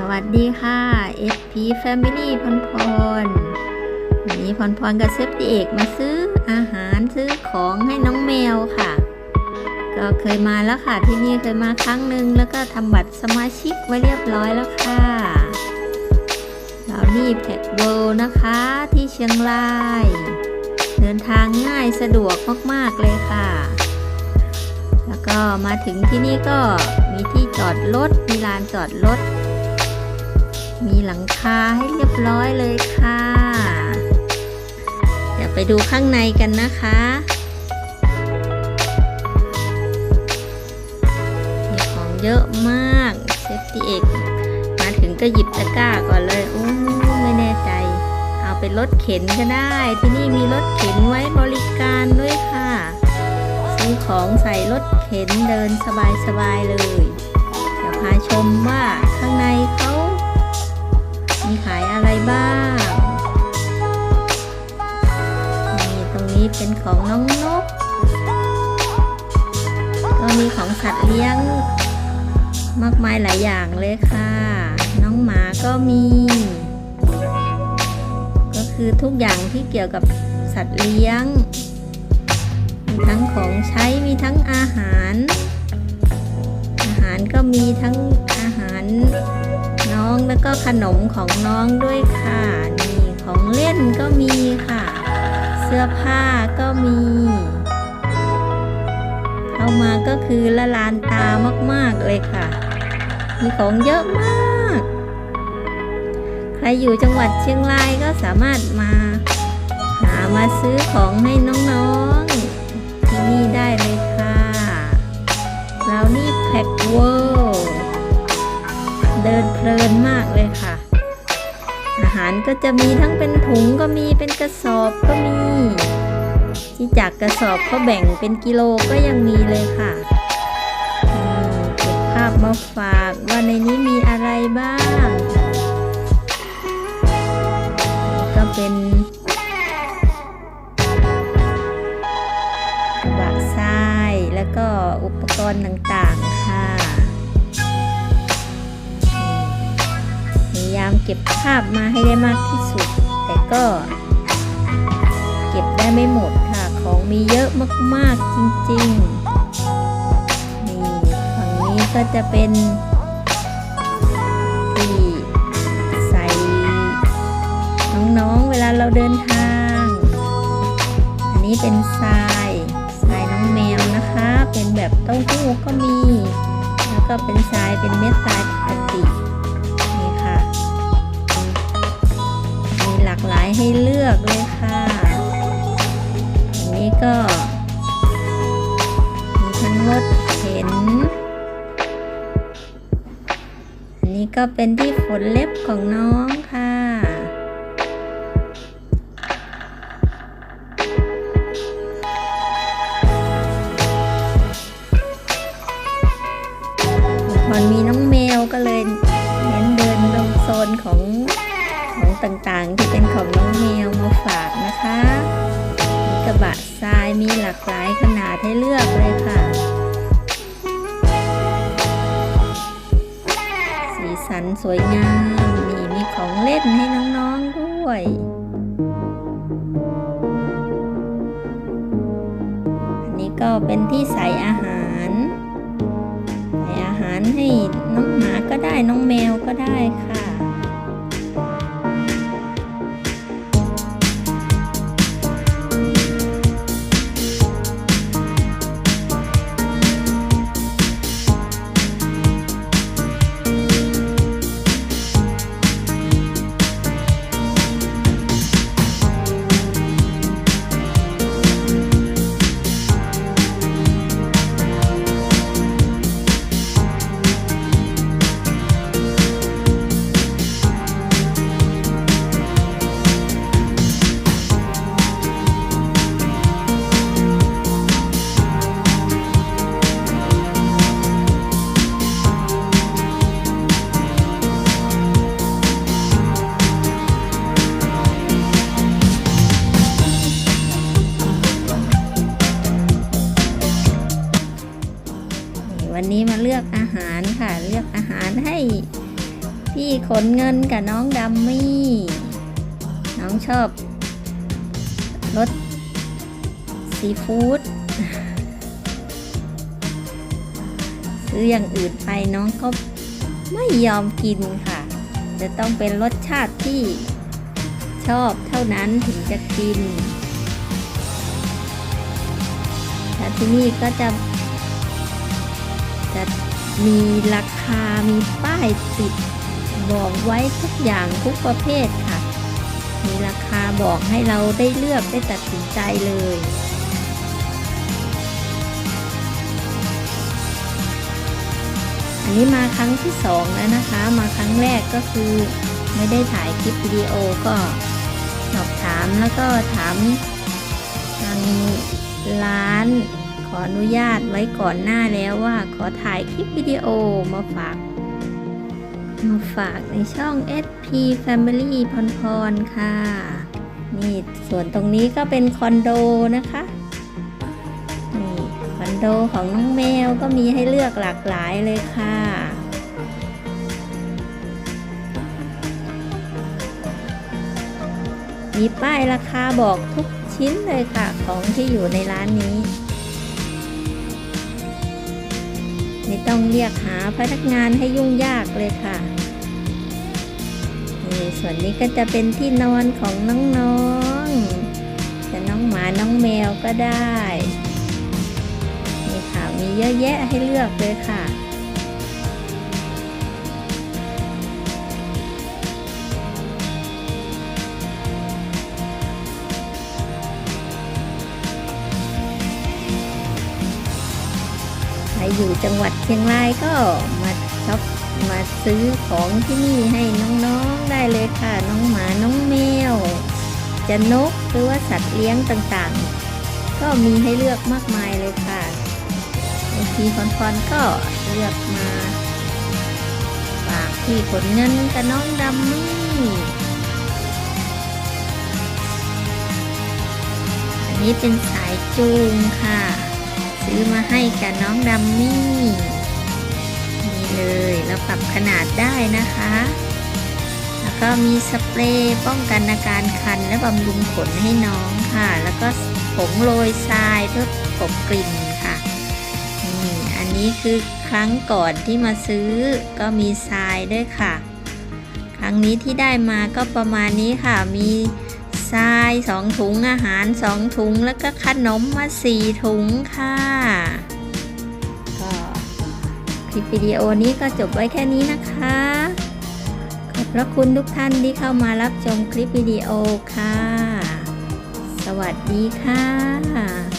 สวัสดีค่ะ FP Family พรพรวันนี้พรพรกับเซฟตีเอกมาซื้ออาหารซื้อของให้น้องแมวค่ะ ก็เคยมาแล้วค่ะที่นี่เคยมาครั้งหนึ่งแล้วก็ทำบัตรสมาชิกไว้เรียบร้อยแล้วค่ะเรานี่แพ็กเวิลนะคะที่เชียงราย เดินทางง่ายสะดวกมากๆเลยค่ะ แล้วก็มาถึงที่นี่ก็มีที่จอดรถมีลานจอดรถ มีหลังคาให้เรียบร้อยเลยค่ะ เดี๋ยวไปดูข้างในกันนะคะ มีของเยอะมากเซฟตี้เอกมาถึงก็หยิบตะกร้าก่อนเลยโอ้ไม่แน่ใจ เอาเป็นรถเข็นก็ได้ ที่นี่มีรถเข็นไว้บริการด้วยค่ะซื้อของใส่รถเข็นเดินสบายๆเลย เดี๋ยวพาชมว่าข้างในเขา ของน้องนก ก็มีของสัตว์เลี้ยง มากมายหลายอย่างเลยค่ะ น้องหมาก็มี ก็คือทุกอย่างที่เกี่ยวกับสัตว์เลี้ยง มีทั้งของใช้ มีทั้งอาหาร อาหารก็มีทั้งอาหารน้องแล้วก็ขนมของน้องด้วยค่ะ นี่ของเล่นก็มีค่ะ เสื้อผ้าก็มีเข้ามาก็คือละลานตามากๆเลยค่ะ มีของเยอะมาก ใครอยู่จังหวัดเชียงรายก็สามารถมา หามาซื้อของให้น้องๆ ที่นี่ได้เลยค่ะเรานี่แพ็กเวิลด์เดินเพลินมากเลยค่ะ อาหารก็จะมีทั้งเป็นถุงก็มีเป็นกระสอบก็มี ที่จากกระสอบเขาแบ่งเป็นกิโลก็ยังมีเลยค่ะเก็บภาพมาฝากว่าในนี้มีอะไรบ้าง ก็เป็นกระบะทรายแล้วก็อุปกรณ์ต่างๆค่ะพยายามเก็บภาพมาให้ได้มากที่สุด แต่ก็เก็บได้ไม่หมด มีเยอะมากๆจริงๆ นี่ฝั่งนี้ก็จะเป็นที่ใส่น้องๆ เวลาเราเดินทาง อันนี้เป็นทรายทรายน้องแมวนะคะ เป็นแบบเต้าหู้ก็มี แล้วก็เป็นทรายเป็นเม็ดทรายปกตินี่ค่ะ มีหลากหลายให้เลือกเลย ก็เป็นที่ฝนเล็บของน้องค่ะพอนมีน้องแมวก็เลยเน้นเดินตรงโซนของของต่างๆ ที่เป็นของน้องแมวมาฝากนะคะ มีกระบะทรายมีหลากหลายขนาดให้เลือกเลยค่ะ สันสวยงาม มีมีของเล่นให้น้องๆด้วยอันนี้ก็เป็นที่ใส่อาหารใส่อาหารให้น้องหมาก็ได้น้องแมวก็ได้ค่ะ นี้มาเลือกอาหารค่ะ เลือกอาหารให้พี่ขนเงินกับน้องดัมมี่ น้องชอบรสซีฟู้ดซื้ออย่างอื่นไปน้องก็ไม่ยอมกินค่ะ จะต้องเป็นรสชาติที่ชอบเท่านั้นถึงจะกิน และที่นี่ก็จะ จะมีราคา มีป้ายติด บอกไว้ทุกอย่างทุกประเภทค่ะ มีราคาบอกให้เราได้เลือกได้ตัดสินใจเลยอันนี้มาครั้งที่สองแล้วนะคะ มาครั้งแรกก็คือไม่ได้ถ่ายคลิปวิดีโอก็สอบถามแล้วก็ถามทางร้าน ขออนุญาตไว้ก่อนหน้าแล้วว่าขอถ่ายคลิปวิดีโอมาฝาก มาฝากในช่อง SP Family พรพรค่ะ นี่ส่วนตรงนี้ก็เป็นคอนโดนะคะ นี่คอนโดของน้องแมวก็มีให้เลือกหลากหลายเลยค่ะมีป้ายราคาบอกทุกชิ้นเลยค่ะ ของที่อยู่ในร้านนี้ ไม่ต้องเรียกหาพนักงานให้ยุ่งยากเลยค่ะนี่ส่วนนี้ก็จะเป็นที่นอนของน้องๆจะน้องหมาน้องแมวก็ได้นี่ค่ะมีเยอะแยะให้เลือกเลยค่ะ อยู่จังหวัดเชียงรายก็มาช็อปมาซื้อของที่นี่ให้น้องๆได้เลยค่ะ น้องหมาน้องแมว จะนกหรือว่าสัตว์เลี้ยงต่างๆ ก็มีให้เลือกมากมายเลยค่ะบางทีพรๆก็เลือกมาฝากพี่ขนเงินกับน้องดำมี่อันนี้เป็นสายจูงค่ะ ซื้อมาให้กับน้องดัมมี่นี่เลยแล้วปรับขนาดได้นะคะ แล้วก็มีสเปรย์ป้องกันอาการคันและบำรุงขนให้น้องค่ะ แล้วก็ผงโรยทรายเพื่อกบกลิ่นค่ะนี่อันนี้คือครั้งก่อนที่มาซื้อก็มีทรายด้วยค่ะ ครั้งนี้ที่ได้มาก็ประมาณนี้ค่ะมี ทรายสองถุงอาหารสองถุงแล้วก็ขนมมาสี่ถุงค่ะก็คลิปวิดีโอนี้ก็จบไว้แค่นี้นะคะ ขอบพระคุณทุกท่านที่เข้ามารับชมคลิปวิดีโอค่ะ สวัสดีค่ะ